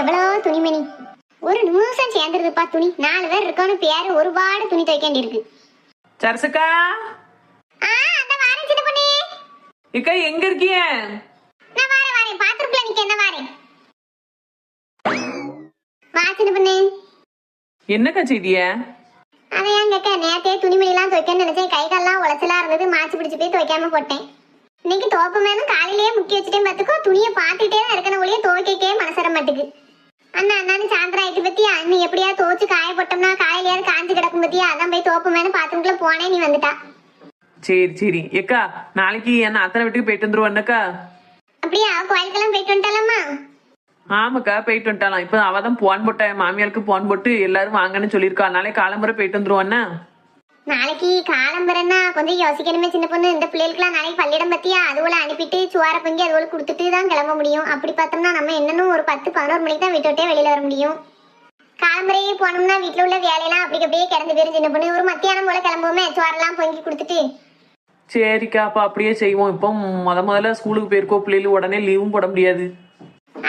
எவ்வளோ துணிமணி? ஒரு நிமிஷம் சேர்ந்துருதுப்பா துணி. நாலு பேர் இருக்கோன்னு பேரு ஒரு பாடு துணி துவைக்க வேண்டியிருக்கு சரசுக்கா? ஆ அந்த வாரேன் சின்ன பொண்ணு. இக்கா எங்க இருக்கீங்க நான் வாரேன் வாரேன். பாத்ரூம்ல நிக்க என்ன வாரேன். வா சின்ன பொண்ணு. என்னக்கா செய்திய? அதை ஏன் கேட்க? நேத்தே துவைக்கணும்னு நினைச்சேன். கை கால்லாம் இருந்தது. மாச்சு பிடிச்சு போய் துவைக்காம போட்டேன். இன்னைக்கு தோப்பு மேலும் காலையிலேயே முக்கி வச்சுட்டேன் பார்த்துக்கோ துணியை பார்த்துட்டே தான் இருக்கணும் ஒளிய துவைக்கே மனசர மாட்டுக்கு. அண்ணா அண்ணான்னு சாயந்தரம் ஆயிட்டு பத்தியா? நீ எப்படியா துவைச்சு காய போட்டோம்னா காலையிலேயாவது காஞ்சு கிடக்கும் பத்தியா? அதான் போய் தோப்பு மேலும் பாத்ரூம்குள்ள போனேன் நீ வந்துட்டா. சரி சரி. ஏக்கா நாளைக்கு என்ன அத்தனை வீட்டுக்கு போயிட்டு வந்துருவானக்கா அப்படியா? கோயிலுக்கெல்லாம் போயிட்டு வந்துட்டாலாமா? ஆமாக்கா போயிட்டு வந்துட்டாலாம். இப்போ அவ தான் போன் போட்டா என் மாமியாருக்கு போன் போட்டு எல்லாரும் வாங்கன்னு சொல்லியிருக்கா. நாளை காலம்புரை போயிட்டு வந்துருவான்னா நாளைக்கு காலம்பரன்னா கொஞ்சம் யோசிக்கணுமே சின்ன பொண்ணு. இந்த பிள்ளைகளுக்குலாம் நாளைக்கு பள்ளியிடம் பத்தியா? அதுவோல அனுப்பிட்டு சுவார பொங்கி அதுவோல கொடுத்துட்டு தான் கிளம்ப முடியும். அப்படி பார்த்தோம்னா நம்ம என்னன்னு ஒரு பத்து பதினோரு மணிக்கு தான் வீட்டை விட்டே வெளியில வர முடியும். காலம்பரையே போனோம்னா வீட்டுல உள்ள வேலையெல்லாம் அப்படி அப்படியே கிடந்து போயிரும் சின்ன பொண்ணு. ஒரு மத்தியானம் போல கிளம்புவோமே சுவாரெல்லாம் பொங்கி கொடுத்துட்டு. சரிக்கா அப்ப அப்படியே செய்வோம். இப்போ முத முதல்ல ஸ்கூலுக்கு போயிருக்கோ பிள்ளைகள் உடனே லீவும் போட முடியாது.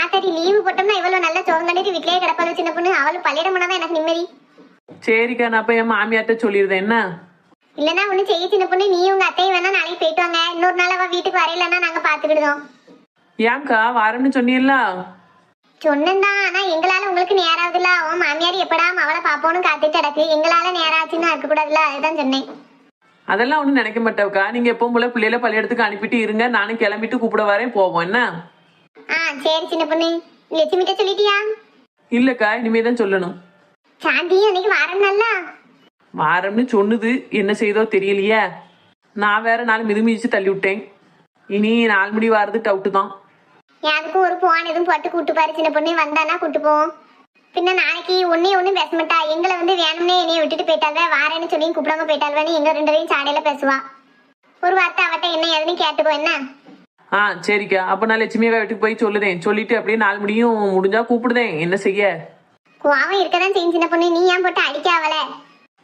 ஆத்தாடி லீவு போட்டோம்னா இவ்வளவு நல்லா சோகம் கண்டிட்டு வீட்லயே கிடப்பாள் சின்ன பொண்ணு. அவளும் பள்ளியிடம் போனாதான் எனக்கு நிம்மதி. சரிக்கா நான் அப்ப என் மாமியார்ட்ட சொல்லிடுறேன். என்ன? இல்லைன்னா ஒண்ணு செய்ய சின்ன பொண்ணு நீ உங்க அத்தையும் வேணா நாளைக்கு போயிட்டு வாங்க. இன்னொரு நாள் அவ வீட்டுக்கு வரையிலன்னா நாங்க பாத்துக்கிடுதோம் ஏன்க்கா வரேன்னு சொன்னீல்ல? சொன்னேன்தான் ஆனா எங்களால உங்களுக்கு நேராதுல உன் மாமியார் எப்படா அவளை பாப்போன்னு காத்துட்டு கிடக்கு. எங்களால நேராச்சுன்னு இருக்க கூடாதுல அதுதான் சொன்னேன். அதெல்லாம் ஒன்றும் நினைக்க மாட்டேவுக்கா நீங்க எப்பவும் போல பிள்ளைகளை பள்ளியிடத்துக்கு அனுப்பிட்டு இருங்க. நானும் கிளம்பிட்டு கூப்பிட வரேன். போவோம். என்ன? ஆ சரி சின்ன பொண்ணு. லட்சுமிட்ட சொல்லிட்டியா? இல்லக்கா இனிமே தான் சொல்லணும். சாந்தியும் அன்னைக்கு வாரம் நல்லா வாரம்னு சொன்னுது என்ன செய்தோ தெரியலையே. நான் வேற நாள் மிதுமிதிச்சு தள்ளி விட்டேன் இனி நாலு மணி வாரது டவுட்டு தான். யாருக்கும் ஒரு போன் எதுவும் போட்டு கூட்டு பாரு சின்ன பொண்ணு. வந்தானா கூட்டு போவோம் பின்ன நாளைக்கு ஒன்னே ஒண்ணு பேச மாட்டா எங்களை வந்து வேணும்னே என்னைய விட்டுட்டு போயிட்டாவே வாரேன்னு சொல்லி கூப்பிடாம போயிட்டாள்வேன்னு எங்க ரெண்டு பேரையும் சாடையில பேசுவா. ஒரு வார்த்தை அவட்ட என்ன ஏதுன்னு கேட்டுக்கோ என்ன? ஆ சரிக்கா. அப்போ நான் லட்சுமி வீட்டுக்கு போய் சொல்லுதேன் சொல்லிட்டு அப்படியே நாலு மணியும் முடிஞ்சா கூப்பிடுதேன். என்ன செய்ய? கோவம் இருக்கதான் செய்யும் சின்ன பொண்ணு. நீ ஏன் போட்டு அடிக்க அவளை?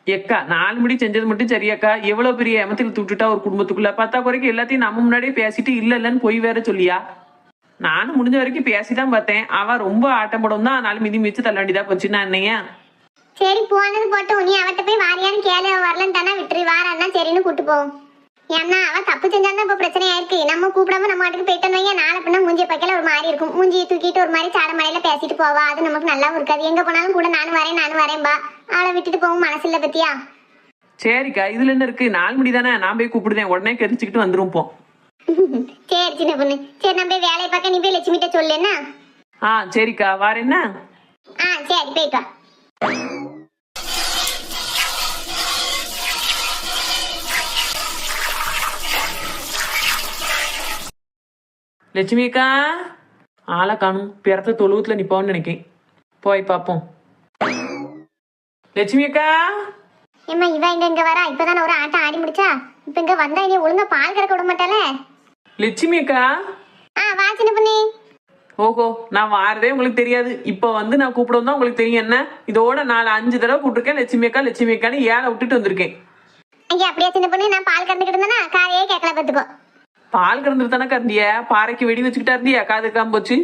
எக்கா நாலு மணி செஞ்சது மட்டும் சரியாக்கா. எவ்வளவு பெரிய எமத்தில் தூட்டுட்டா ஒரு குடும்பத்துக்குள்ள? பத்தா குறைக்கு எல்லாத்தையும் நம்ம முன்னாடியே பேசிட்டு இல்ல இல்லன்னு போய் வேற சொல்லியா? நானும் முடிஞ்ச வரைக்கும் பேசிதான் பார்த்தேன். அவ ரொம்ப ஆட்டம் போடும் தான். நாலு மிதி மிதிச்சு தள்ள வேண்டியதா போச்சு. நான் என்னையா? சரி போனது போட்டோம் நீ அவட்ட போய் வாரியான்னு கேளு. அவ வரலன்ட்டானா விட்டுரு. வாரான்னா சரின்னு கூட்டு போவோம் ஏன்னா அவ தப்பு செஞ்சாதான் இப்ப பிரச்சனை ஆயிருக்கு நம்ம கூப்பிடாம நம்ம வாட்டுக்கு போயிட்டோம் வைங்க நாளை பின்ன மூஞ்சி பக்கல ஒரு மாதிரி இருக்கும். மூஞ்சி தூக்கிட்டு ஒரு மாதிரி சாட மலையில பேசிட்டு போவா. அது நமக்கு நல்லாவும் இருக்காது. எங்க போனாலும் கூட நானும் வரேன் நானும் வரேன்பா அவளை விட்டுட்டு போவும் மனசு இல்ல பத்தியா? சரிக்கா இதுல என்ன இருக்கு? நாலு மணி தானே நான் போய் கூப்பிடுதேன். உடனே கரிச்சுக்கிட்டு வந்துரும் போ. சரி சின்ன பொண்ணு. சரி நம்ம போய் வேலையை பார்க்க நீ போய் லட்சுமிட்ட சொல்லு என்ன? ஆ சரிக்கா. வாரேன்னா ஆ சரி போயிட்டு வா லட்சுமி அக்கா ஆளை காணும். பிறத்த தொழுவத்துல நிப்பான்னு நினைக்கேன். போய் பார்ப்போம் லட்சுமி அக்கா ஏம்மா இவ இங்க இங்க வரா. இப்பதானே ஒரு ஆட்டம் ஆடி முடிச்சா? இப்ப இங்க வந்தா இனி ஒழுங்கா பால் கறக்க விட மாட்டாளே. லட்சுமி அக்கா ஆ வா சின்ன பொண்ணு. ஓஹோ நான் வாரதே உங்களுக்கு தெரியாது. இப்போ வந்து நான் கூப்பிடும் தான் உங்களுக்கு தெரியும் என்ன? இதோட நாலு அஞ்சு தடவை கூப்பிட்டுருக்கேன். லட்சுமி அக்கா லட்சுமி அக்கான்னு ஏழை விட்டுட்டு வந்திருக்கேன். ஐயா அப்படியே சின்ன பொண்ணு? நான் பால் கறந்துக்கிட்டு இருந்தேனா? காரையே கேட்கல பார்த்துக்கோ. பால் கறந்துட்டு தானே கறந்திய? பாறைக்கு வெடி வச்சுக்கிட்டா இருந்தியா? காது காம் போச்சு.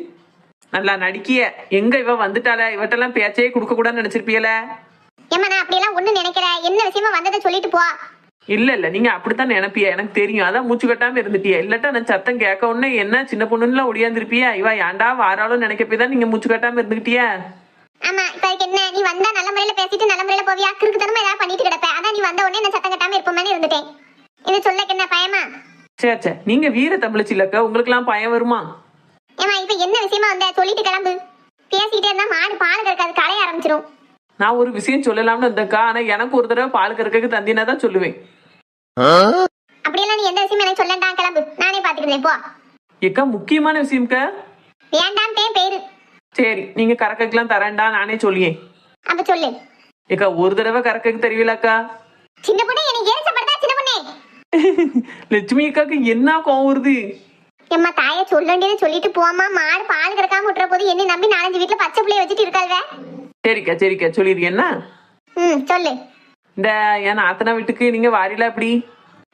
நல்லா நடிக்கிய. எங்க இவ வந்துட்டாள? இவட்டெல்லாம் பேச்சே கொடுக்க கூடாதுன்னு நினைச்சிருப்பியல? ஏம்மா நான் அப்படியெல்லாம் ஒண்ணு நினைக்கல. என்ன விஷயமா வந்ததை சொல்லிட்டு போ. இல்ல இல்ல. நீங்க அப்படித்தான் நினைப்பிய. எனக்கு தெரியும். அதான் மூச்சு கட்டாம இருந்துட்டிய. இல்லட்டா நான் சத்தம் கேட்க உடனே என்ன சின்ன பொண்ணுலாம் ஒடியாந்துருப்பியா? இவ ஏன்டா வாராலும் நினைக்க போய் தான் நீங்க மூச்சு கட்டாம இருந்துகிட்டியா? ஆமா இப்ப அதுக்கு என்ன? நீ வந்தா நல்ல முறையில பேசிட்டு நல்ல முறையில போவியா? கிறுக்கு தனமா ஏதாவது பண்ணிட்டு கிடப்ப. அதான் நீ வந்த உடனே நான் சத்தம் கட்டாம இருப்போமே இருந்துட்டேன். இது சொல்லக்கு என்ன பயமா? சே சே. நீங்க வீர தமிழச்சி இல்லக்கா உங்களுக்கெல்லாம் பயம் வருமா? ஏமா இப்ப என்ன விஷயமா வந்த? சொல்லிட்டு கிளம்பு. பேசிக்கிட்டே இருந்தா மாடு பால் கறக்காது களைய ஆரம்பிச்சிரும். நான் ஒரு விஷயம் சொல்லலாம்னு வந்தேன்க்கா. ஆனா எனக்கு ஒரு தடவை பால் கறக்கக்கு தந்தினா தான் சொல்லுவேன். அப்படியெல்லாம் நீ எந்த விஷயமும் எனக்கு சொல்லண்டா? கிளம்பு. நானே பாத்துக்கிறேன். போ. ஏக்கா முக்கியமான விஷயம்க்கா வேண்டாம் பேர் பேரு. சரி நீங்க கறக்கக்கெல்லாம் தரேன்டா. நானே சொல்லியேன். அப்ப சொல்லு. ஏக்கா ஒரு தடவை கறக்கக்கு தெரியலக்கா சின்ன பொண்ணு எனக்கு ஏறிச்சப்படுதா சின்ன பொண்ணு? லட்சுமி அக்காக்கு என்ன கோவம் வருது? எம்மா தாய சொல்ல வேண்டியதை சொல்லிட்டு போமா மாடு பால் கறக்காம விட்டுற போது என்ன நம்பி நாலஞ்சு வீட்டுல பச்சை பிள்ளைய வச்சுட்டு இருக்காள்வே. சரிக்கா சரிக்கா. சொல்லிடு என்ன? ம் சொல்லு. இந்த என் அத்தனை வீட்டுக்கு நீங்க வாரில எப்படி?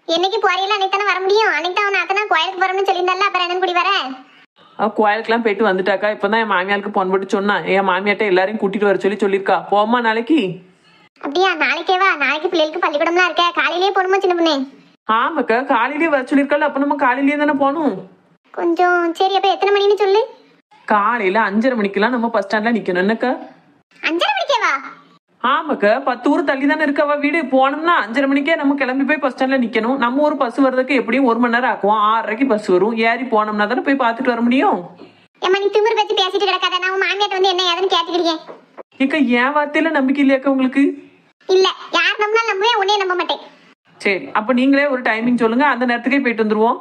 என்னைக்கு போறீங்களா அன்னைக்கு தானே வர முடியும். அன்னைக்கு தான் அவன் அத்தனை கோயிலுக்கு போறோம்னு சொல்லியிருந்தால அப்புறம் என்னன்னு கூடி வர? கோயிலுக்குலாம் போயிட்டு வந்துட்டாக்கா. இப்பதான் என் மாமியாருக்கு போன் போட்டு சொன்னா. என் மாமியாட்ட எல்லாரையும் கூட்டிட்டு வர சொல்லி சொல்லியிருக்கா. போமா நாளைக்கு. அப்படியா? நாளைக்கேவா நாளைக்கு பிள்ளைகளுக்கு பள்ளிக்கூடம்லாம் இருக்க. காலையிலேயே போகணுமா சின்ன பொண்ணு? ஆமாக்கா காலையிலேயே வர சொல்லியிருக்காள் அப்ப நம்ம காலையிலேயே தானே போகணும்? கொஞ்சம் சரி அப்ப எத்தனை மணின்னு சொல்லு. காலையில அஞ்சரை மணிக்கெல்லாம் நம்ம பஸ் ஸ்டாண்ட்ல நிக்கணும் என்னக்கா? அஞ்சரை மணிக்கேவா? ஆமாக்கா பத்து ஊர் தள்ளி தானே இருக்கவா வீடு. போனோம்னா அஞ்சரை மணிக்கே நம்ம கிளம்பி போய் பஸ் ஸ்டாண்ட்ல நிக்கணும். நம்ம ஊர் பஸ் வர்றதுக்கு எப்படியும் ஒரு மணி நேரம் ஆக்கும் ஆறரைக்கு பஸ் வரும். ஏறி போனோம்னா தானே போய் பார்த்துட்டு வர முடியும்? ஏம்மா நீ திமிரு பத்தி பேசிட்டு கிடக்காத. நான் வந்து என்ன ஏதுன்னு கேட்டுக்கிட்டேன் இக்கா என் வார்த்தையில நம்பிக்கை இல்லையாக்கா உங்களுக்கு? இல்ல யார் நம்பினாலும் நம்புவேன் உன்னே நம்ப மாட்டேன். சரி அப்ப நீங்களே ஒரு டைமிங் சொல்லுங்க. அந்த நேரத்துக்கே போயிட்டு வந்துருவோம்.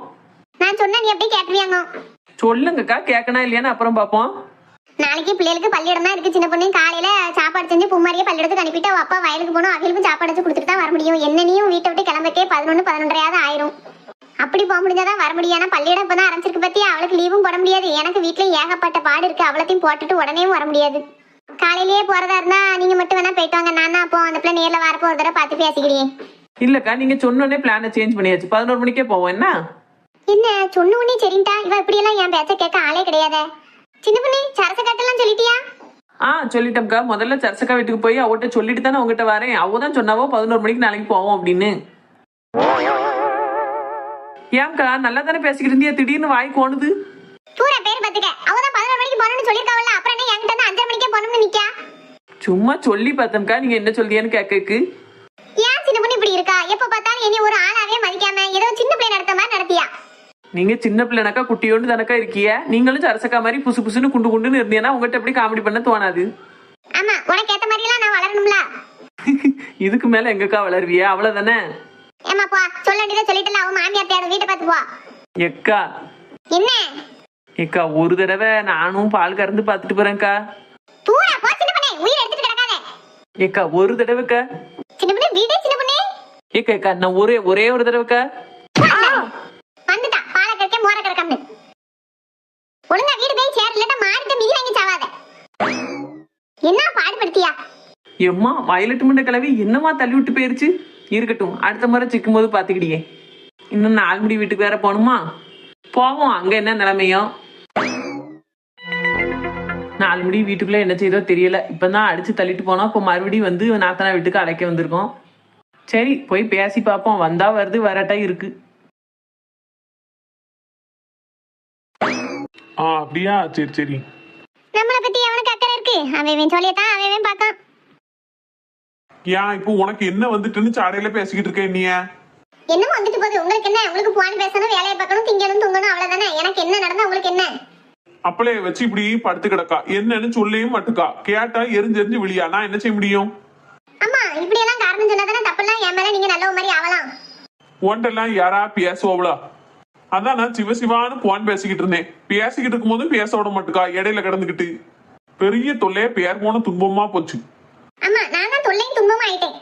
நான் சொன்னா நீ அப்படியே கேட்டுருவியாங்க சொல்லுங்கக்கா கேட்கணும் இல்லையான்னு அப்புறம் பார்ப்போம். நாளைக்கு பிள்ளைகளுக்கு பள்ளியிடம் தான் இருக்கு சின்ன பொண்ணு காலையில சாப்பாடு செஞ்சு பூமாரியே பள்ளியிடத்துக்கு அனுப்பிட்டு அவ அப்பா வயலுக்கு போகணும் அவங்களுக்கும் சாப்பாடு வச்சு கொடுத்துட்டு தான் வர முடியும். என்னனையும் வீட்டை விட்டு கிளம்பக்கே பதினொன்று பதினொன்றையாவது ஆயிரும். அப்படி போக முடிஞ்சாதான் வர முடியும். ஆனா பள்ளியிடம் இப்பதான் ஆரம்பிச்சிருக்கு பத்தி அவளுக்கு லீவும் போட முடியாது. எனக்கு வீட்ல ஏகப்பட்ட பாடு இருக்கு அவளத்தையும் போட்டுட்டு உடனேயும் வர முடியாது. காலையிலேயே போறதா இருந்தா நீங்க மட்டும் வேணா போயிட்டு வாங்க. நான் அப்போ அந்த பிள்ளை நேர்ல வரப்போ ஒரு தடவை பார்த்து பேசிக்கிறேன். இல்லக்கா நீங்க சொன்னோடனே பிளானை சேஞ்ச் பண்ணியாச்சு. பதினோரு மணிக்கே போவோம் என்ன? என்ன? சொன்ன உடனே சரின்ட்டா? இவ இப்படி எல்லாம் என் பேச்ச கேட்க ஆளே கிடையாதே. சின்ன பொண்ணு சரச கட்டெல்லாம் சொல்லிட்டியா? ஆ சொல்லிட்டோம்க்கா முதல்ல சர்ச்சக்கா வீட்டுக்கு போய் அவட்ட சொல்லிட்டு தானே உங்ககிட்ட வரேன். அவ தான் சொன்னாவோ பதினோரு மணிக்கு நாளைக்கு போவோம் அப்படின்னு. ஏன்க்கா நல்லா தானே பேசிக்கிட்டு இருந்தியா? திடீர்னு வாய் கோணுது. பூரா பேர் பாத்துக்க அவதான் பதினோரு மணிக்கு போகணும்னு சொல்லிருக்காவல்ல அப்புறம் என்ன என்கிட்ட வந்து அஞ்சரை மணிக்கே போகணும்னு நிக்கா சும்மா சொல்லி பார்த்தோம்க்கா நீங்க என்ன சொல்லியேன்னு கேட்கக்கு ஏன் சின்ன பொண்ணு இப்படி இருக்கா எப்ப பார்த்தாலும் என்னை ஒரு ஆளாவே மதிக்காம ஏதோ சின்ன பிள்ளை நடத்த மாதிரி நடத்தியா? நீங்க சின்ன பிள்ளைனாக்கா குட்டியோண்டு தானக்கா இருக்கிய? நீங்களும் சரசக்கா மாதிரி புசு புசுன்னு குண்டு குண்டுன்னு இருந்தீங்கன்னா உங்ககிட்ட எப்படி காமெடி பண்ண தோணாது? ஆமா உனக்கு ஏத்த மாதிரி எல்லாம் நான் வளரணும்ல? இதுக்கு மேல எங்கக்கா வளருவிய? அவ்வளவுதானே? ஏமா போ. சொல்ல வேண்டியதை சொல்லிட்டுல அவன் மாமியார் தேட வீட்டை பார்த்து போ. எக்கா. என்ன? எக்கா ஒரு தடவை நானும் பால் கறந்து பார்த்துட்டு போறேன்க்கா. தூரா போ சின்ன பொண்ணே. உயிர் எடுத்துட்டு கிடக்காத. ஏக்கா ஒரு தடவைக்கா. சின்ன பொண்ணு வீடே சின்ன பொண்ணே. ஏக்கா நான் ஒரே ஒரே ஒரு தடவைக்கா வந்துட்டான். பாலை கறக்க மோர கறக்கம்னு ஒழுங்கா வீடு போய் சேர் இல்லாட்ட மாறிட்டு மிதி வாங்கி சாவாத. என்ன பாடுபடுத்தியா? எம்மா வயலட்டு மண்ட கிளவி என்னமா தள்ளி விட்டு போயிருச்சு? இருக்கட்டும் அடுத்த முறை சிக்கும் போது பாத்துக்கிடியே இன்னும் நாலு மணி வீட்டுக்கு வேற போகணுமா? போவோம் அங்க என்ன நிலைமையோ? நாலு மணி வீட்டுக்குள்ள என்ன செய்தோ தெரியல. இப்பதான் அடிச்சு தள்ளிட்டு போனோம். இப்போ மறுபடியும் வந்து நாத்தனா வீட்டுக்கு அழைக்க வந்திருக்கோம். சரி போய் பேசி பார்ப்போம் வந்தா வருது வரட்டா இருக்கு. ஆ அப்படியா? சரி சரி. நம்மளை பத்தி அவனுக்கு அக்கறை இருக்கு? அவன் இவன் சொல்லியத்தான் அவன் இவன் பார்க்கான். ஏன் இப்போ உனக்கு என்ன வந்துட்டுன்னு சாடையில பேசிக்கிட்டு இருக்க நீ என்னமோ வந்துட்டு போகுது. உங்களுக்கு என்ன? உங்களுக்கு போன் பேசணும் வேலையை பார்க்கணும் திங்கணும் தூங்கணும் அவ்வளவுதானே? எனக்கு என்ன நடந்தா உங்களுக்கு என்ன? அப்பளே வச்சு இப்படி படுத்து கிடக்கா. என்னன்னு சொல்லையும் மட்டுக்கா. கேட்டா எரிஞ்செரிஞ்சு விழியா? நான் என்ன செய்ய முடியும் அம்மா இப்படி எல்லாம் காரணம் சொன்னாதானே தப்பெல்லாம் என் மேல நீங்க நல்ல மாதிரி ஆகலாம் உன்ட்டெல்லாம் யாரா பேசுவோம்ல அதான் நான் சிவசிவான்னு போன் பேசிக்கிட்டு இருந்தேன். பேசிக்கிட்டு இருக்கும்போது பேச விட மாட்டுக்கா? இடையில கிடந்துக்கிட்டு. பெரிய தொல்லைய பேர் போன துன்பமா போச்சு. அம்மா நான் தான் தொல்லையும் துன்பமும் ஆயிட்டேன்.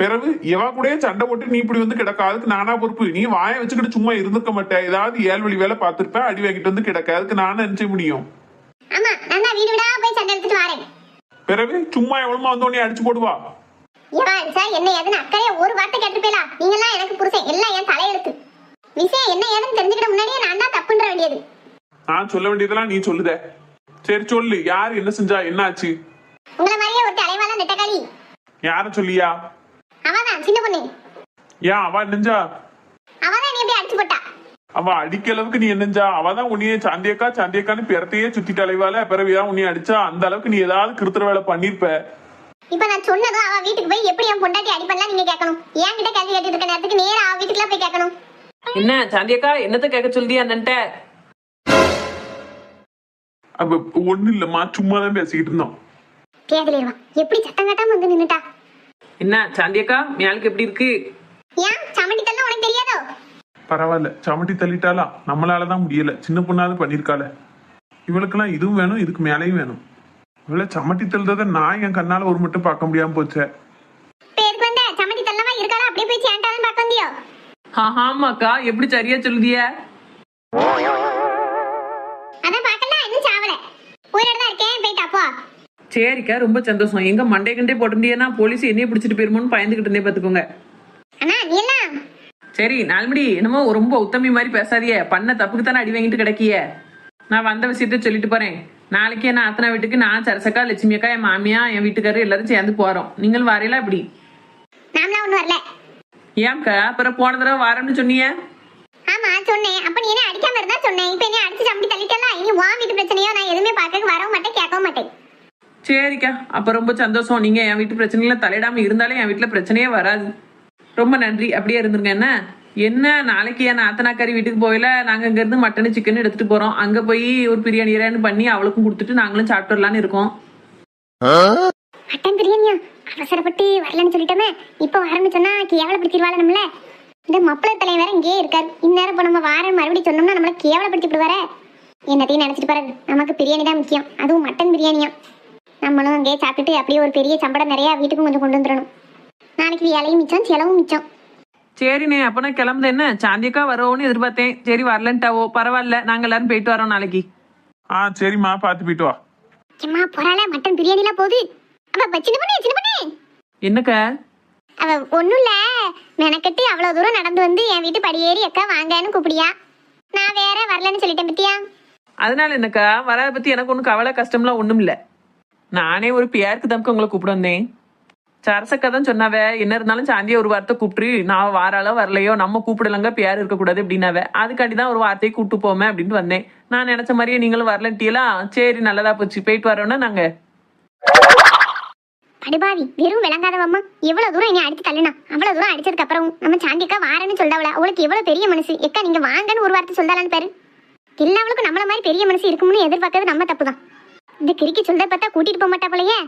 பிறகு எவா கூடயே சண்டை போட்டு நீ இப்படி வந்து கிடக்க அதுக்கு நானா பொறுப்பு? நீ வாயை வச்சுக்கிட்டு சும்மா இருந்திருக்க மாட்டேன் ஏதாவது ஏழ்வழி வேலை பார்த்திருப்ப அடி வாங்கிட்டு வந்து கிடக்க. அதுக்கு நானே நினைச்ச முடியும்? ஆமா நான் வீடு விடா போய் சண்டை எடுத்துட்டு வரேன். பிறகு சும்மா எவ்வளமா வந்தோடனே அடிச்சு போடுவா. ஏவா சார் என்ன ஏதுன்னு அக்கறையா ஒரு வார்த்தை கேட்டுப்பேலா நீங்களாம் எனக்கு புருஷன் எல்லாம் என் தலையெழுத்து. விஷயம் என்ன ஏதுன்னு தெரிஞ்சுக்கிட்ட முன்னாடியே நான் தான் தப்புன்ற வேண்டியது. நான் சொல்ல வேண்டியதெல்லாம் நீ சொல்லுத. சரி சொல்லு. யார் என்ன செஞ்சா என்ன ஆச்சு உங்களை மாதிரியே ஒரு தலைவால நெட்டக்காளி? யார சொல்லியா? அவதான் சின்ன பொண்ணு. ஏன் அவ நெஞ்சா? அவதான் நீ எப்படி அடிச்சு போட்டா. அவ அடிக்க அளவுக்கு நீ என்னஞ்சா அவ தான் உன்னையே சாந்தியக்கா சாந்தியக்கான்னு பிறத்தையே சுத்தி தலைவால பிறவிதான் உன்னைய அடிச்சா. அந்த அளவுக்கு நீ ஏதாவது கிருத்துற வேலை பண்ணிருப்ப. இப்ப நான் சொன்னதும் அவ வீட்டுக்கு போய் எப்படி என் பொண்டாட்டி அடிப்படலாம் நீங்க கேட்கணும்? என்கிட்ட கேள்வி கேட்டுட்டு இருக்க நேரத்துக்கு நேரா அவ வீட்டுக்குலாம் போய் கேட்கணும். என்ன சாந்தியக்கா என்னத்த கேட்க சொல்லியா அண்ணன்ட்ட? அப்ப ஒண்ணு இல்லம்மா சும்மா தான் பேசிக்கிட்டு இருந்தோம் கேட்கலிருவான் எப்படி சட்டம் கட்டாம வந்து நின்னுட்டா? என்ன சாந்தியக்கா மேலுக்கு எப்படி இருக்கு? ஏன்? சமட்டி தள்ள உனக்கு தெரியாதோ? பரவாயில்ல சமட்டி தள்ளிட்டாலாம் நம்மளாலதான் முடியல. சின்ன பொண்ணாவது பண்ணிருக்காள. இவளுக்கெல்லாம் இதுவும் வேணும் இதுக்கு மேலேயும் வேணும். இவளை சமட்டி தள்ளுறத நான் என் கண்ணால ஒரு மட்டும் பார்க்க முடியாம போச்சே. பேருக்கு வந்த? சமட்டி தள்ளமா இருக்காளா? அப்படியே போய் சேண்டாலும் பார்க்க வந்தியோ? ஆமாக்கா. எப்படி சரியா சொல்லுதிய? அதான் பார்க்கல இன்னும் சாவல. உயிரோட தான் இருக்கேன் போயிட்டா போ. சரிக்கா ரொம்ப சந்தோஷம். எங்க மண்டே கண்டே போட்டிருந்தீங்கன்னா போலீஸ் என்னைய பிடிச்சிட்டு போயிருமோன்னு பயந்துகிட்டு இருந்தே பாத்துக்கோங்க அண்ணா நீ எல்லாம் சரி நாலுமடி. என்னமோ ரொம்ப உத்தமி மாதிரி பேசாதியே. பண்ண தப்புக்கு தானே அடி வாங்கிட்டு கிடக்கிய. நான் வந்த விஷயத்த சொல்லிட்டு போறேன். நாளைக்கு என்ன ஆத்தனா வீட்டுக்கு நான் சரசக்கா லட்சுமி அக்கா என் மாமியா என் வீட்டுக்காரர் எல்லாரும் சேர்ந்து போறோம். நீங்கள் வரையில அப்படி நாமலாம் வரல. ஏன்க்கா அப்புறம் போன தடவை வரேன்னு சொன்னீங்க? ஆமா சொன்னேன். அப்ப நீ என்ன அடிக்காம இருந்தா சொன்னேன். இப்ப அடிச்சு சம்பி தள்ளிட்டல இனி உன் வீட்டு பிரச்சனையோ நான் எதுவுமே பார்க்க வரவும் மாட்டேன் கேட்கவும் மாட்டேன். சரிக்கா. அப்ப ரொம்ப சந்தோஷம். நீங்க என் வீட்டு பிரச்சனையில தலையிடாம இருந்தாலே என் வீட்டுல பிரச்சனையே வராது. ரொம்ப நன்றி. அப்படியே இருந்துருங்க என்ன? என்ன நாளைக்கு என் நாத்தனாக்காரி வீட்டுக்கு போயில நாங்க இங்க இருந்து மட்டன் சிக்கன் எடுத்துட்டு போறோம். அங்க போய் ஒரு பிரியாணி பண்ணி அவளுக்கும் கொடுத்துட்டு நாங்களும் சாப்பிட்டு இருக்கோம். மட்டன் பிரியாணியா? அவசரப்பட்டு வரலன்னு சொல்லிட்டோமே. இப்ப வரேன்னு சொன்னா கேவலப்படுத்திடுவாள் நம்மள. இந்த மப்பள தலைவர் வேற இங்கேயே இருக்காரு. இந்நேரம் இப்போ நம்ம வாரம் மறுபடியும் சொன்னோம்னா நம்மள கேவலப்படுத்தி விடுவாரே என்னத்தையும் நினைச்சிட்டு பாரு நமக்கு பிரியாணி தான் முக்கியம். அதுவும் மட்டன் பிரியாணியா? நம்மளும் அங்கேயே சாப்பிட்டுட்டு அப்படியே ஒரு பெரிய சம்பளம் நிறைய வீட்டுக்கும் கொஞ்சம் கொண்டு வந்துடணும். நாளைக்கு வேலையும் மிச்சம் செலவும் மிச்சம். சரிண்ணே அப்ப நான் கிளம்புது என்ன? சாந்தியக்கா வரோன்னு எதிர்பார்த்தேன். சரி வரலன்ட்டாவோ? பரவாயில்ல நாங்க எல்லாரும் போயிட்டு வரோம் நாளைக்கு. ஆ சரிம்மா பார்த்து போயிட்டு வா. சும்மா போறாள? மட்டன் பிரியாணிலாம் போகுது. அவ சின்ன பண்ணு சின்ன பண்ணு. என்னக்கா? அவ ஒண்ணும் இல்ல. மெனக்கட்டு அவ்வளவு தூரம் நடந்து வந்து என் வீட்டு படியேறி அக்கா வாங்கன்னு கூப்பிடியா நான் வேற வரலன்னு சொல்லிட்டேன் பத்தியா? அதனால என்னக்கா வராத பத்தி எனக்கு ஒன்றும் கவலை கஷ்டம்லாம் ஒண்ணும் இல்ல நானே ஒரு பேருக்கு தமக்கு உங்களை கூப்பிட வந்தேன். சரசக்கா தான் சொன்னாவ என்ன இருந்தாலும் சாந்தியை ஒரு வார்த்தை கூப்பிட்டு நான் வாராளோ வரலையோ நம்ம கூப்பிடலங்க பேர் இருக்கக்கூடாது அப்படின்னாவ. அதுக்காண்டி தான் ஒரு வார்த்தையை கூப்பிட்டு போமே அப்படின்ட்டு வந்தேன். நான் நினைச்ச மாதிரியே நீங்களும் வரலன்ட்டீங்களா? சரி நல்லதா போச்சு. போயிட்டு வரோம்னா நாங்க. அடிபாவி வெறும் விளங்காதவம்மா. எவ்வளவு தூரம் இனி அடிச்சு தள்ளுனா. அவ்வளவு தூரம் அடிச்சதுக்கு அப்புறம் நம்ம சாந்திக்கா வாரேன்னு சொல்றவள அவளுக்கு எவ்வளவு பெரிய மனசு. எக்கா நீங்க வாங்கன்னு ஒரு வார்த்தை சொல்லலான்னு பாரு. எல்லாவளுக்கும் நம்மள மாதிரி பெரிய மனசு இருக்கும்னு எதிர்பார்க்கறது நம்ம தப்பு தான் இந்த கிரிக்கி சொல்றத பார்த்தா கூட்டிட்டு போக மாட்டா போலயே.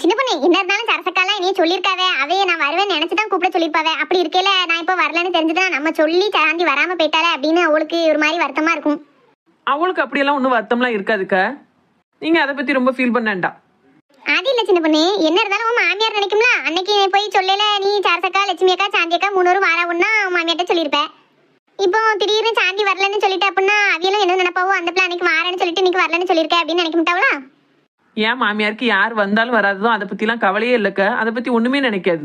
சின்ன பொண்ணு என்ன இருந்தாலும் சரசக்காலாம் இனியே சொல்லியிருக்காவே அவையே நான் வருவேன் நினைச்சு தான் கூப்பிட சொல்லியிருப்பாவே. அப்படி இருக்கையில நான் இப்போ வரலன்னு தெரிஞ்சுதான் நம்ம சொல்லி சாந்தி வராம போயிட்டாலே அப்படின்னு அவளுக்கு ஒரு மாதிரி வருத்தமா இருக்கும். அவளுக்கு அப்படியெல்லாம் ஒன்றும் வருத்தம்லாம் இருக்காதுக்கா. நீங்க அதை பத்தி ரொம்ப ஃபீல் பண்ண வேண்டாம். அது இல்ல சின்ன பொண்ணு. என்ன இருந்தாலும் உன் மாமியார் நினைக்கும்ல? அன்னைக்கு போய் சொல்லல நீ சாரசக்கா லட்சுமி அக்கா சாந்தி அக்கா மூணு வாரா ஒன்னா மாமியார்ட்ட சொல்லியிருப்ப. இப்போ திடீர்னு சாந்தி வரலன்னு சொல்லிட்டு அப்படின்னா அவியலும் என்ன நினைப்பாவோ? அந்த பிள்ளை அன்னைக்கு வாரேன்னு சொல்லிட்டு இன்னைக்கு வரலன்னு சொல்லியிருக்க அப்படின்னு நினைக்க மாட்டாவளா ஏன் மாமியாருக்கு யார் வந்தாலும் வராததோ அதை பத்திலாம் கவலையே இல்லைக்கா. அதை பத்தி ஒண்ணுமே நினைக்காது.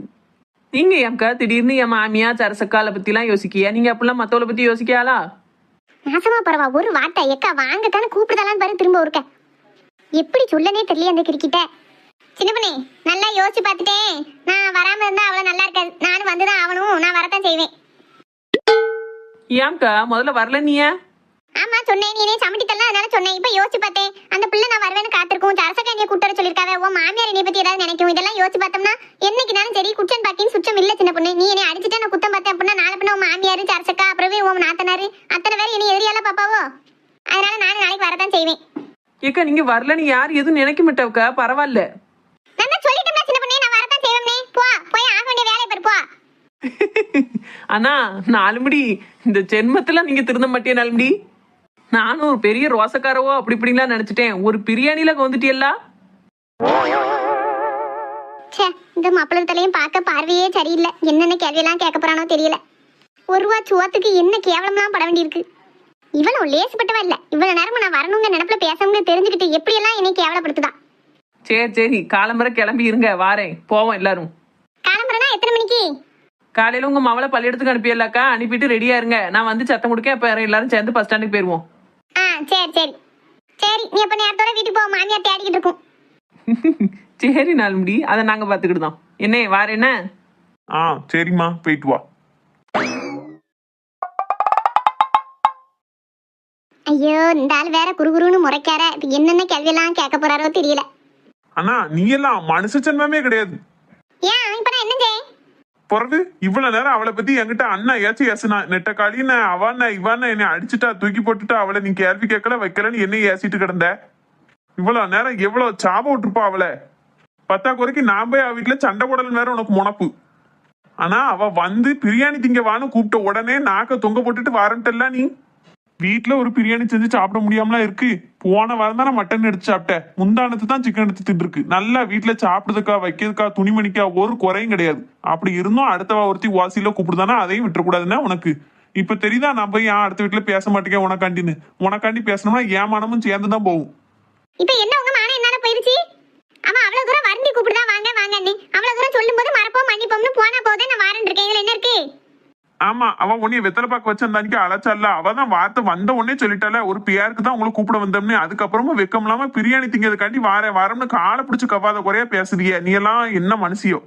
நீங்க ஏன்க்கா திடீர்னு என் மாமியா சரசக்கால பத்திலாம் யோசிக்கியா நீங்க அப்படிலாம் மத்தவளை பத்தி யோசிக்காளா நாசமா பரவா ஒரு வார்த்தை. எக்கா வாங்கக்கான கூப்பிடுதலான்னு பாரு திரும்ப ஒருக்க எப்படி சொல்லனே தெரியல அந்த கிரிக்கிட்ட சின்ன பண்ணே நல்லா யோசிச்சு பார்த்துட்டேன். நான் வராம இருந்தா அவ்வளவு நல்லா இருக்காது. நானும் வந்துதான் ஆகணும். நான் வரத்தான் செய்வேன். ஏன்க்கா முதல்ல வரல நீ ஆமா சொன்னேன். நீனே சமட்டி தரலாம் அதனால சொன்னேன். இப்ப யோசிச்சு பார்த்தேன். அந்த பிள்ளை நான் வருவேன்னு காத்திருக்கும் சரசக்கா என்னைய கூட்டு வர சொல்லிருக்காவே உன் மாமியார் என்னைய பத்தி ஏதாவது நினைக்கும்? இதெல்லாம் யோசிச்சு பார்த்தோம்னா என்னைக்குனாலும் சரி குச்சன் பாக்கின்னு சுச்சம் இல்ல சின்ன பொண்ணு. நீ என்னை அடிச்சுட்டு நான் குத்தம் பார்த்தேன் அப்படின்னா நாளை பின்ன உன் மாமியார் சரசக்கா அப்புறமே உன் நாத்தனாரு அத்தனை பேர் என்னை எதிரியால பாப்பாவோ அதனால நானும் நாளைக்கு வரதான் செய்வேன். ஏக்கா நீங்க வரலன்னு யார் எதுவும் நினைக்க மாட்டாவுக்கா பரவாயில்ல. நான் சொல்லிட்டேன் சின்ன பொண்ணு நான் வரதான் செய்வேனே போ போய் ஆக வேண்டிய வேலையை பாரு போ. ஆனா நாலுமுடி இந்த ஜென்மத்துல நீங்க திருந்த மாட்டிய நாலுமுடி? நானும் ஒரு பெரிய ரோசக்காரவோ அப்படி இப்படிலாம் நினைச்சிட்டேன். ஒரு பிரியாணில வந்துட்டியல்லா ச்சே இந்த மாப்பிள்ளத்தையும் பார்க்க பார்வையே சரியில்லை. என்னென்ன கேள்வியெல்லாம் கேட்க போறானோ தெரியல. ஒரு ரூபா சுவத்துக்கு என்ன கேவலம்லாம் பட வேண்டியிருக்கு? இவளும் லேசுப்பட்டவா இல்ல. இவ்வளவு நேரம் நான் வரணுங்க நினப்புல பேசணும்னு தெரிஞ்சுக்கிட்டு எப்படியெல்லாம் என்னை கேவலப்படுத்துதா? சரி சரி. காலம்பரை கிளம்பி இருங்க வாரேன். போவோம் எல்லாரும். கிளம்புறனா எத்தனை மணிக்கு? காலையில உங்க மவளை பள்ளியிடத்துக்கு அனுப்பியலாக்கா அனுப்பிட்டு ரெடியா இருங்க. நான் வந்து சத்தம் கொடுக்க அப்ப எல்லாரும் சேர்ந்து பஸ் ஸ்டாண்டுக்கு போயிருவோம். ஆ சரி சரி. சரி நீ அப்ப நேரத்தோட வீட்டுக்கு போ. மாமியார் தேடிக்கிட்டு இருக்கும். சரி நாலுமுடி. அதை நாங்க பாத்துக்கிட்டு என்ன வாரேன்ன ஆ சரிம்மா. போயிட்டு வா. ஐயோ இந்த ஆள் வேற குறுகுறுன்னு முறைக்கார. இப்ப என்னென்ன கேள்வியெல்லாம் கேட்க போறாரோ தெரியல. அண்ணா நீ எல்லாம் மனுஷ ஜென்மமே கிடையாது. ஏன்? இப்ப நான் என்ன செய்ய பிறகு இவ்வளவு நேரம் அவளை பத்தி என்கிட்ட அண்ணா ஏச்சும் ஏசுனா நெட்ட காலின்னு அவன இவன என்னை அடிச்சுட்டா தூக்கி போட்டுட்டா அவளை நீ கேள்வி கேட்கல வைக்கலன்னு என்னை ஏசிட்டு கிடந்த. இவ்வளவு நேரம் எவ்வளவு சாபம் விட்டுருப்பா அவளை. பத்தா குறைக்கு நான் போய் அவ வீட்டுல சண்டை உடல் வேற உனக்கு முனப்பு. ஆனா அவ வந்து பிரியாணி திங்க வான்னு கூப்பிட்ட உடனே நாக்க தொங்க போட்டுட்டு வாரண்டல்ல நீ? வீட்டுல ஒரு பிரியாணி செஞ்சு சாப்பிட முடியாமலாம் இருக்கு? போன வாரம் தான் நான் மட்டன் எடுத்து சாப்பிட்டேன் முந்தானத்து தான் சிக்கன் எடுத்து தின்றுருக்கு. நல்லா வீட்டுல சாப்பிடுறதுக்கா வைக்கிறதுக்கா துணிமணிக்கா ஒரு குறையும் கிடையாது. அப்படி இருந்தும் அடுத்தவா ஒருத்தி வாசியில கூப்பிடுதானா அதையும் விட்டுறக்கூடாதுன்னா உனக்கு. இப்ப தெரியுதா நான் போய் ஏன் அடுத்த வீட்டுல பேச மாட்டேங்க உனக்காண்டின்னு. உனக்காண்டி பேசணும்னா ஏமானமும் சேர்ந்து தான் போகும். இப்ப என்ன உங்க மானம் என்னால போயிருச்சு? அவன் அவ்வளவு தூரம் வருந்தி கூப்பிடுதா வாங்க வாங்கன்னு. அவ்வளவு தூரம் சொல்லும்போது மறப்போம் மன்னிப்போம்னு போனா போதே நான் வாரன் இருக்கேன். இதுல என்ன இருக்கு? ஆமா அவ உன்னைய வெத்தலை பாக்க வச்சிருந்தானிக்கு அழைச்சால அவ தான் வார்த்தை வந்த உடனே சொல்லிட்டால ஒரு பேருக்கு தான் உங்களை கூப்பிட வந்தோம்னு. அதுக்கப்புறமா வெக்கம் இல்லாம பிரியாணி திங்கிறதுக்காண்டி வார வாரம்னு காலை பிடிச்சு கவாத குறையா பேசுறிய. நீ எல்லாம் என்ன மனுஷியோ?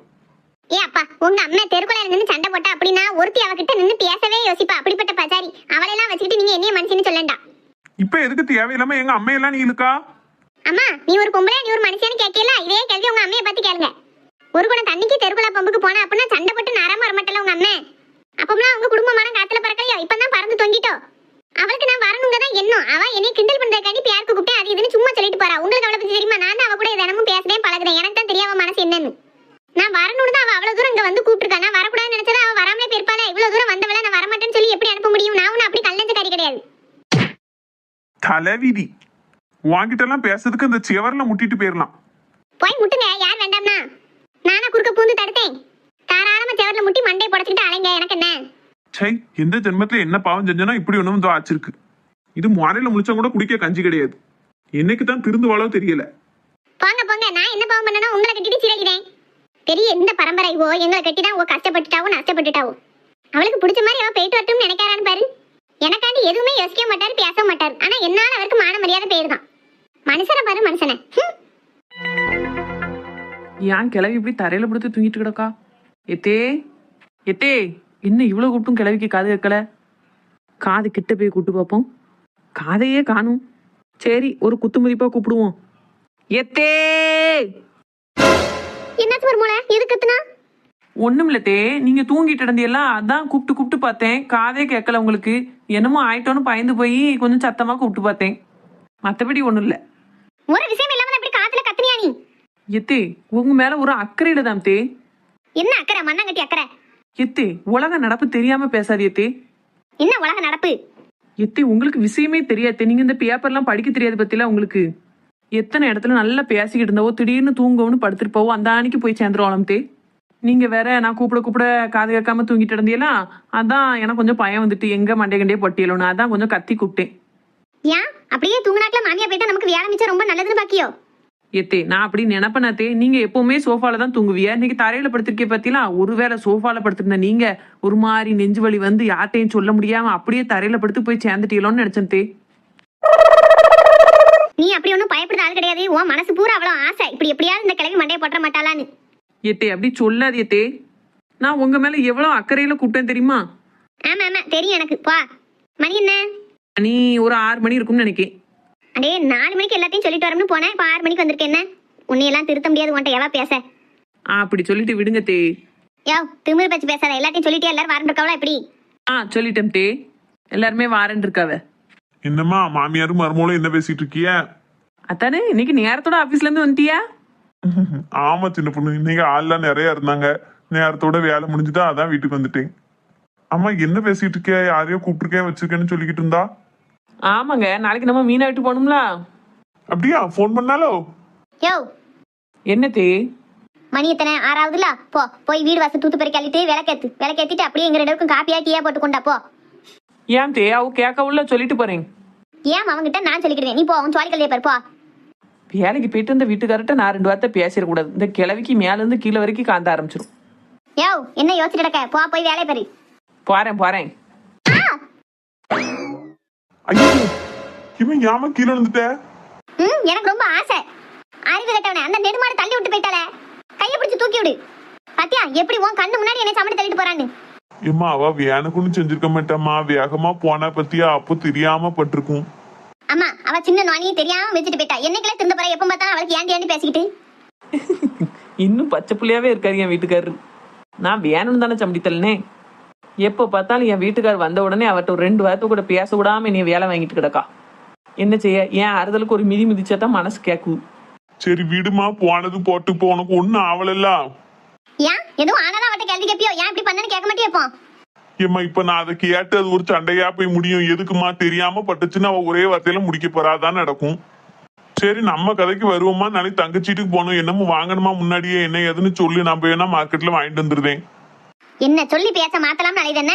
ஏ அப்பா உங்க அம்மா தெருக்குள்ள நின்னு சண்டை போட்டா அப்படின்னா ஒருத்தி அவகிட்ட நின்னு பேசவே யோசிப்பா. அப்படிப்பட்ட பசாரி அவளையெல்லாம் வச்சுக்கிட்டு நீங்க என்னைய மனுஷன்னு சொல்லண்டா. இப்ப எதுக்கு தேவையில்லாம எங்க அம்மையெல்லாம் நீ இழுக்கா? அம்மா நீ ஒரு பொம்பளை நீ ஒரு மனுஷன்னு கேட்கல? இதே கேள்வி உங்க அம்மையை பத்தி கேளுங்க. ஒரு குடம் தண்ணிக்கு தெருக்குள்ள பம்புக்கு போனா அப்படின்னா சண்டை போட்டு நரமா வரமாட்டல உங்க அம்மா? அப்பம்லாம் அவங்க குடும்பமான காத்துல பறக்கலையோ? இப்பதான் பறந்து தொங்கிட்டோ? அவளுக்கு நான் வரணுங்க தான் எண்ணம். அவ என்னை கிண்டல் பண்றதுக்காண்டி பேருக்கு கூப்பிட்டு அது இதுன்னு சும்மா சொல்லிட்டு போறா. உங்களுக்கு அவளை பத்தி தெரியுமா? நான் அவ கூட தினமும் பேசுறேன் பழகுறேன் எனக்கு தான் தெரியாம மனசு என்னன்னு. நான் வரணும்னு தான் அவ அவ்வளவு தூரம் இங்க வந்து கூப்பிட்டுருக்கா. நான் வரக்கூடாதுன்னு நினைச்சதா அவ வராமலே போயிருப்பாளே? இவ்வளவு தூரம் வந்தவள நான் வரமாட்டேன்னு சொல்லி எப்படி அனுப்ப முடியும்? நான் ஒன்னும் அப்படி கறி கிடையாது. தலைவிதி வாங்கிட்ட எல்லாம் பேசுறதுக்கு இந்த சிவர்ல முட்டிட்டு போயிடலாம் போய் முட்டுங்க யார் வேண்டாம்னா? நானா குறுக்க பூந்து தடுத்தேன். தாராளமா செவர்ல முட்டி மண்டை புடச்சிட்டு அலைங்க எனக்கு என்ன? சை எந்த ஜென்மத்துல என்ன பாவம் செஞ்சனா இப்படி ஒண்ணும் வந்து ஆச்சிருக்கு. இது முறையில முழிச்சா கூட குடிக்க கஞ்சி கிடையாது. என்னைக்கு தான் திருந்து வாழோ தெரியல. போங்க போங்க நான் என்ன பாவம் பண்ணணும் உங்களை கட்டிட்டு சிறகிறேன் பெரிய எந்த பரம்பரை ஓ எங்களை கட்டி தான் ஓ கஷ்டப்பட்டுட்டாவோ நஷ்டப்பட்டுட்டாவோ. அவளுக்கு பிடிச்ச மாதிரி அவ போயிட்டு வரட்டும்னு நினைக்கிறான்னு பாரு. எனக்காண்டி எதுவுமே யோசிக்க மாட்டாரு பேச மாட்டாரு. ஆனா என்னால அவருக்கு மான மரியாதை போயிருதான். மனுஷனை பாரு மனுஷனை. ஏன் கிளவி இப்படி தரையில படுத்து தூங்கிட்டு கிடக்கா? எத்தே எத்தே என்ன இவ்வளவு கூப்பிட்டும் கிளவிக்கு காது கேட்கல? காது கிட்ட போய் கூப்பிட்டு பார்ப்போம். காதையே காணும். சரி ஒரு குத்து மதிப்பா கூப்பிடுவோம். எத்தே! என்னாச்சு ஒரு மூளை எது கத்துனா ஒண்ணும் இல்லத்தே நீங்க தூங்கிட்டு இருந்தீங்களா? அதான் கூப்பிட்டு கூப்பிட்டு பார்த்தேன். காதே கேட்கல உங்களுக்கு. என்னமோ ஆயிட்டோன்னு பயந்து போய் கொஞ்சம் சத்தமா கூப்பிட்டு பார்த்தேன். மத்தபடி ஒண்ணும் இல்ல. ஒரு விஷயம் இல்லாம அப்படி காத்துல கத்துனியா நீ? எத்தே உங்க மேல ஒரு அக்கறையில தான் தே. என்ன அக்கறை? மண்ணாங்கட்டி அக்கறை. எத்தே உலக நடப்பு தெரியாம பேசாது எத்தே என்ன உலக நடப்பு? எத்தே உங்களுக்கு விஷயமே தெரியாது நீங்க இந்த பேப்பர்லாம் படிக்க தெரியாது பத்தில உங்களுக்கு. எத்தனை இடத்துல நல்லா பேசிக்கிட்டு இருந்தவோ திடீர்னு தூங்கவுன்னு படுத்துட்டு போவோ அந்த அன்னைக்கு போய் சேர்ந்துருவோம் தே. நீங்க வேற நான் கூப்பிட கூப்பிட காது கேட்காம தூங்கிட்டு இருந்தீங்களா? அதான் எனக்கு கொஞ்சம் பயம் வந்துட்டு எங்க மண்டே கண்டே பொட்டியலோன்னு. அதான் கொஞ்சம் கத்தி கூப்பிட்டேன். ஏன்? அப்படியே தூங்குனாட்ல மாமியா போயிட்டா நமக்கு வேலை மிச்சம் ரொம்ப நல்லதுன்னு பாக்கியோ? எத்தே நான் அப்படி நினைப்பனாத்தே நீங்க எப்பவுமே சோஃபால தான் தூங்குவியா இன்னைக்கு தரையில படுத்திருக்கே பத்திலா ஒருவேளை சோஃபால படுத்திருந்த நீங்க ஒரு மாதிரி நெஞ்சு வலி வந்து யார்ட்டையும் சொல்ல முடியாம அப்படியே தரையில படுத்து போய் சேர்ந்துட்டீங்களோன்னு நினைச்சேன் தே நீ அப்படி ஒன்றும் பயப்படுற ஆள் கிடையாது. உன் மனசு பூரா அவ்வளோ ஆசை. இப்படி எப்படியாவது இந்த கிழவி மண்டையை போட்டுற மாட்டாளான்னு. எத்தே அப்படி சொல்லாது எத்தே நான் உங்க மேல எவ்வளவு அக்கறையில கூப்பிட்டேன் தெரியுமா? ஆமா ஆமா. தெரியும் எனக்கு. போ மணி என்ன? நீ ஒரு ஆறு மணி இருக்கும்னு நினைக்கேன் அடே நாலு மணிக்கு எல்லாத்தையும் சொல்லிட்டு வரணும்னு போனேன். இப்போ ஆறு மணிக்கு வந்திருக்கேன் என்ன? உன்னையெல்லாம் திருத்த முடியாது. உன்ட்ட எவா பேச? ஆ அப்படி சொல்லிட்டு விடுங்க தே. யோ திமிரு பச்சு பேசாத. எல்லாத்தையும் சொல்லிட்டே எல்லாரும் வரணும் இருக்கவளா எப்படி? ஆ சொல்லிட்டேன் தே. எல்லாருமே வாரன் இருக்காவ. என்னம்மா மாமியாரும் மருமகளும் என்ன பேசிட்டு இருக்கிய? அத்தானே இன்னைக்கு நேரத்தோட ஆபீஸ்ல இருந்து வந்துட்டியா ஆமா சின்ன பொண்ணு. இன்னைக்கு ஆள்லாம் நிறைய இருந்தாங்க. நேரத்தோட வேலை முடிஞ்சுதா? அதான் வீட்டுக்கு வந்துட்டேன். அம்மா என்ன பேசிட்டு இருக்கிய? யாரையோ கூப்பிட்டுருக்கேன் வச்சிருக்கேன்னு சொல்லிக்கிட்டு இருந்தா? ஆமாங்க நாளைக்கு நம்ம மீனா விட்டு போகணும்ல. அப்படியா? ஃபோன் பண்ணாலோ? யோ. என்ன தே மணி எத்தனை? ஆறாவதுல? போ போய் வீடு வாசல் தூத்து பறி கழிட்டு விளக்கேத்து. விளக்கேத்திட்டு அப்படியே எங்க ரெண்டு பேருக்கும் காப்பியா டீயா போட்டு கொண்டா போ. ஏன் தே அவ கேட்க உள்ள சொல்லிட்டு போறேன். ஏன் அவங்கிட்ட நான் சொல்லிக்கிறேன். நீ போ அவன் சுவாலி கல்லையை பாரு போ. வேலைக்கு போயிட்டு இந்த வீட்டுக்காரர்கிட்ட நான் ரெண்டு வார்த்தை பேசிடக்கூடாது. இந்த கிழவிக்கு மேல இருந்து கீழே வரைக்கும் காந்த ஆரம்பிச்சிடும் யோ என்ன யோசிச்சுட்டு கிடக்க? போ போய் வேலையை பாரு. போறேன் போறேன். ஐயோ இவன் ஏமா கீழே வந்துட்ட ம் எனக்கு ரொம்ப ஆசை. அறிவு கட்டவனே அந்த நெடுமாடு தள்ளி விட்டு போயிட்டாளே. கையை பிடிச்சு தூக்கி விடு. பாத்தியா எப்படி உன் கண்ணு முன்னாடி என்னை சமட்டு தள்ளிட்டு போறான்னு? ஏம்மா அவ வேணுக்குன்னு செஞ்சிருக்க மாட்டாம்மா. வேகமா போனா பத்தியா அப்போ தெரியாம பட்டிருக்கும். அம்மா அவ சின்ன நோனியும் தெரியாம வச்சுட்டு போயிட்டா. என்னைக்குல திருந்த போற? எப்ப பார்த்தாலும் அவளுக்கு ஏண்டி ஏண்டி பேசிக்கிட்டு? இன்னும் பச்சை புள்ளையாவே இருக்காரு என் வீட்டுக்காரரு. நான் வேணும்னு தானே சம்படி தள்ளனே எப்போ பார்த்தாலும் என் வீட்டுக்காரர் வந்த உடனே அவர்கிட்ட ஒரு ரெண்டு வாரத்தை கூட பேச விடாம நீ வேலை வாங்கிட்டு கிடக்கா. என்ன செய்ய? என் அறுதலுக்கு ஒரு மிதி மிதிச்சா தான் மனசு கேட்கும் சரி விடுமா. போனது போட்டு போ. உனக்கு ஒண்ணும் ஆவலல்ல. ஏன்? எதுவும் ஆனாலும் அவட்ட கேள்வி கேப்பியோ? ஏன் இப்படி பண்ணனு கேட்க மாட்டியே இப்போ? ஏம்மா இப்ப நான் அதை கேட்டு அது ஒரு சண்டையா போய் முடியும். எதுக்குமா தெரியாம பட்டுச்சுன்னு அவ ஒரே வார்த்தையில முடிக்க போறாதான் நடக்கும். சரி நம்ம கதைக்கு வருவோமா நாளைக்கு தங்கச்சீட்டுக்கு போகணும் என்னமோ வாங்கணுமா முன்னாடியே? என்ன ஏதுன்னு சொல்லி. நான் வேணா மார்க்கெட்ல வாங்கிட்டு வந்துருதேன். என்ன சொல்லி பேச மாத்தலாம் அலைது என்ன?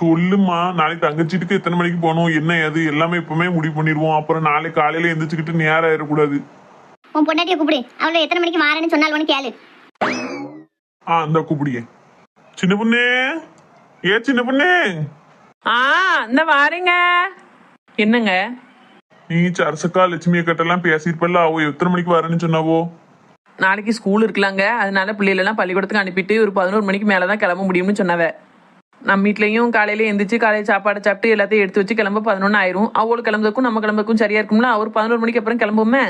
சொல்லுமா நாளைக்கு தங்கச்சீட்டுக்கு எத்தனை மணிக்கு போகணும் என்ன ஏது எல்லாமே இப்பவுமே முடிவு பண்ணிடுவோம். அப்புறம் நாளைக்கு காலையில எந்திரிச்சுக்கிட்டு நேரம் ஆயிடக்கூடாது. உன் பொண்டாட்டியை கூப்பிடு. அவளை எத்தனை மணிக்கு மாறேன்னு சொன்னாலும் கேளு. ஆ அந்த கூப்பிடியே. சின்ன பொண்ணே. ஏ சின்ன பொண்ணு. ஆ இந்த வாரேங்க. என்னங்க? நீ சரசக்கா லட்சுமி கிட்டலாம் பேசியிருப்பல்ல அவ எத்தனை மணிக்கு வரேன்னு சொன்னாவோ? நாளைக்கு ஸ்கூல் இருக்கலாங்க. அதனால பிள்ளைகளெல்லாம் பள்ளிக்கூடத்துக்கு அனுப்பிட்டு ஒரு பதினோரு மணிக்கு மேலே தான் கிளம்ப முடியும்னு சொன்னவ. நம்ம வீட்லயும் காலையில எந்திரிச்சு காலையில சாப்பாடு சாப்பிட்டு எல்லாத்தையும் எடுத்து வச்சு கிளம்ப பதினொன்று ஆயிரும். அவளுக்கு கிளம்புறதுக்கும் நம்ம கிளம்புறதுக்கும் சரியா இருக்கும்ல? அவர் பதினோரு மணிக்கு அப்புறம் கிளம்புமே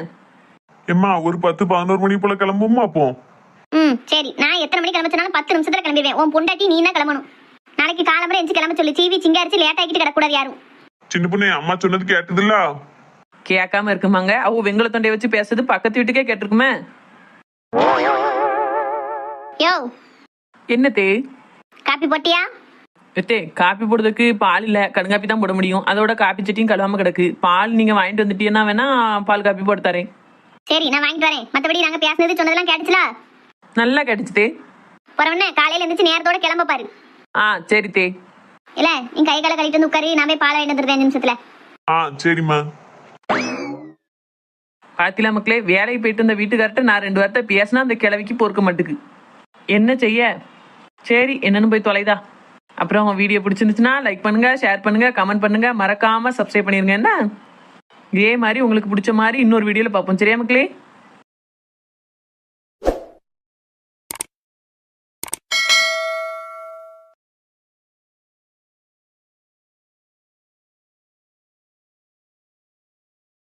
எம்மா ஒரு பத்து பதினோரு மணி போல கிளம்புமா அப்போ? ம் சரி. நான் எத்தனை மணிக்கு கிளம்ப சொன்னாலும் பத்து நிமிஷத்துல கிளம்பிடுவேன். உன் பொண்டாட்டி நீ தான் கிளம்பணும். நாளைக்கு காலம்பரம் எஞ்சி கிளம்ப சொல்லி. சீவி சிங்காரிச்சு லேட் ஆகிட்டு கிடக்கூடாது யாரும். சின்ன பொண்ணு அம்மா சொன்னது கேட்டதில்ல? கேட்காம இருக்குமாங்க. அவ வெங்கல தொண்டையை வச்சு பேசுறது பக்கத்து வீட்டுக்கே கேட்டிருக்குமே? யோ. என்ன தே காப்பி போட்டியா? எத்தே காப்பி போடுறதுக்கு பால் இல்ல. கடுங்காப்பி தான் போட முடியும். அதோட காப்பி சட்டியும் கழுவாம கிடக்கு. பால் நீங்க வாங்கிட்டு வந்துட்டீங்கன்னா வேணா பால் காப்பி போட்டு தரேன். சரி நான் வாங்கிட்டு வரேன். மத்தபடி நாங்க பேசுனது சொன்னதெல்லாம் கேட்டுச்சுல? நல்லா கிடைச்சிதே பிறவன காலையில எந்திரிச்சு நேரத்தோட கிளம்ப பாரு. ஆ சரி தே இல்ல நீ கை காலை கழிட்டு வந்து உட்காரு. நான் போய் பாலை வாங்கிட்டு வந்துருவேன் அஞ்சு நிமிஷத்துல. ஆ சரிம்மா. பாத்திலா மக்களே வேலைக்கு போயிட்டு இருந்த வீட்டுக்கார்ட்ட நான் ரெண்டு வார்த்தை பேசினா அந்த கிழவிக்கு பொறுக்க மாட்டுக்கு. என்ன செய்ய? சரி என்னன்னு போய் தொலைதா. அப்புறம் வீடியோ பிடிச்சிருந்துச்சுன்னா லைக் பண்ணுங்க ஷேர் பண்ணுங்க கமெண்ட் பண்ணுங்க. மறக்காம சப்ஸ்கிரைப் பண்ணிருங்க என்ன? இதே மாதிரி உங்களுக்கு பிடிச்ச மாதிரி இன்னொரு வீடியோல பார்ப்போம். சரியா மக்களே?